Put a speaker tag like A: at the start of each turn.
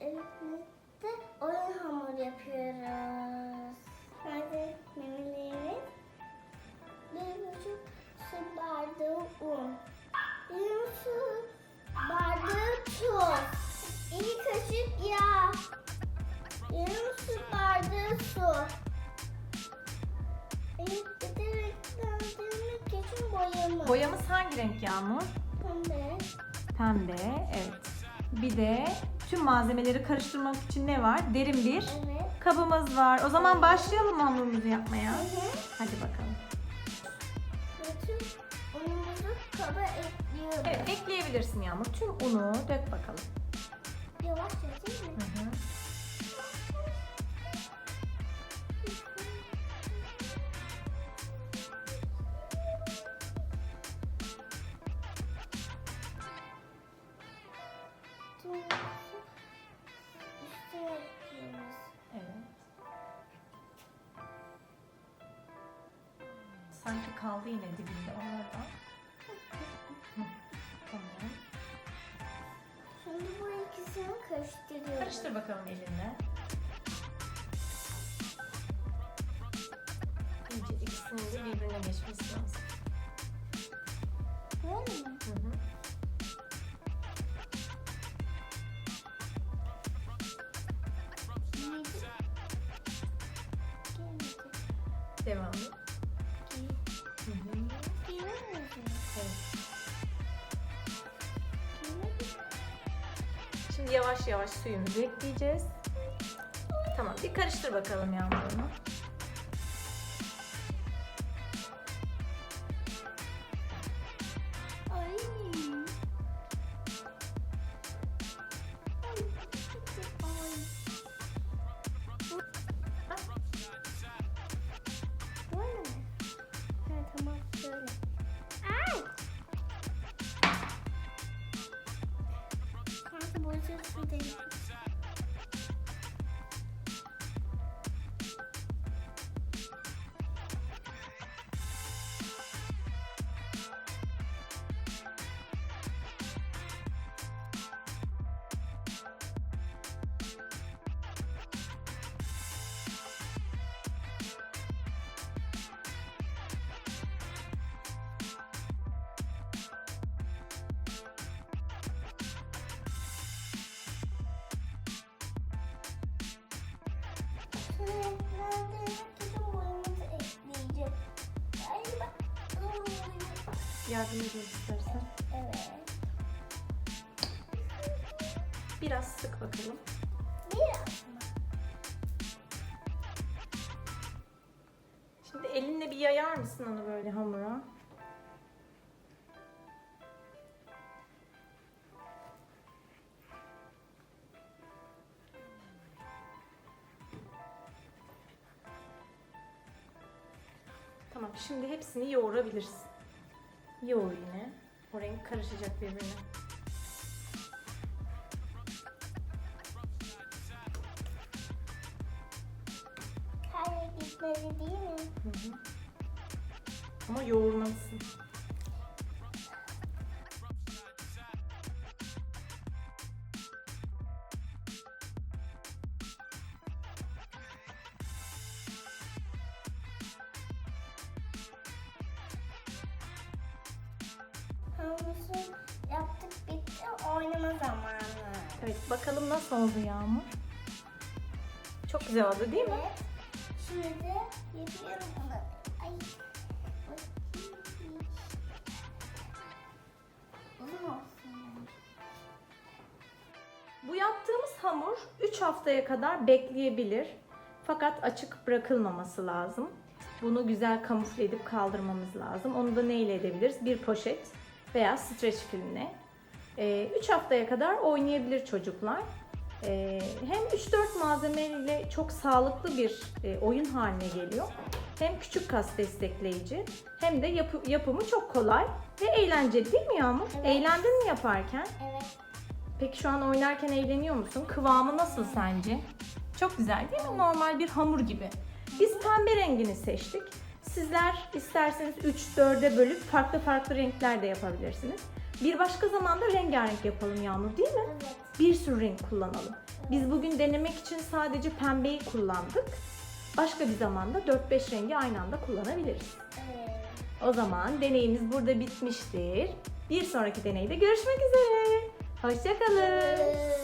A: Elimizde oyun hamur yapıyoruz. Hadi memelerimiz. Bir buçuk su bardağı un. Bir su bardağı tuz. İki kaşık yağ. Yarım su bardağı su. Bir de renklendirmek için boyamı.
B: Boyamız hangi renk Yağmur?
A: Pembe.
B: Pembe, evet. Bir de tüm malzemeleri karıştırmak için ne var? Derin bir
A: Evet.
B: kabımız var. O zaman başlayalım hamurumuzu yapmaya.
A: Hı hı.
B: Hadi bakalım.
A: Bütün unumuzu kaba ekliyoruz.
B: Evet, ekleyebilirsin Yağmur. Tüm unu dök bakalım.
A: Yavaşça değil mi?
B: Hı hı. Sanki kaldı yine dibinde onlardan. Tamam.
A: Şimdi bu ikisini karıştırıyoruz.
B: Karıştır bakalım elinle. İyice ikisinin de birbirine geçmesi lazım.
A: Böyle mi?
B: Hı hı.
A: Yedi. Gelmedi.
B: Yavaş yavaş suyumuzu ekleyeceğiz. Tamam bir karıştır bakalım yağmurunu. Yardım edeyim istersen.
A: Evet.
B: Biraz sık bakalım.
A: Biraz mı?
B: Şimdi elinle bir yayar mısın onu böyle hamura? Şimdi hepsini yoğurabilirsin. Yoğur yine. O renk karışacak birbirine.
A: Her gitmeli değil mi?
B: Hı hı. Ama yoğurmalısın.
A: Yaptık bitti. Oynama zamanı.
B: Evet bakalım nasıl oldu Yağmur? Çok güzel oldu değil mi?
A: Evet. Şimdi yapıyorum bunu. Ay. Uzun olsun.
B: Bu yaptığımız hamur 3 haftaya kadar bekleyebilir. Fakat açık bırakılmaması lazım. Bunu güzel kamufle edip kaldırmamız lazım. Onu da neyle edebiliriz? Bir poşet veya streç filmle. 3 haftaya kadar oynayabilir çocuklar. Ee, hem 3-4 malzemeyle çok sağlıklı bir e, oyun haline geliyor. Hem küçük kas destekleyici hem de yapı- yapımı çok kolay ve eğlenceli değil mi Yağmur?
A: Evet.
B: Eğlendin mi yaparken?
A: Evet.
B: Peki şu an oynarken eğleniyor musun? Kıvamı nasıl sence? Çok güzel değil mi? Normal bir hamur gibi. Biz pembe rengini seçtik. Sizler isterseniz 3-4'e bölüp farklı farklı renkler de yapabilirsiniz. Bir başka zamanda rengarenk yapalım Yağmur değil mi?
A: Evet.
B: Bir sürü renk kullanalım. Biz bugün denemek için sadece pembeyi kullandık. Başka bir zamanda 4-5 rengi aynı anda kullanabiliriz.
A: Evet.
B: O zaman deneyimiz burada bitmiştir. Bir sonraki deneyde görüşmek üzere. Hoşçakalın.
A: Evet.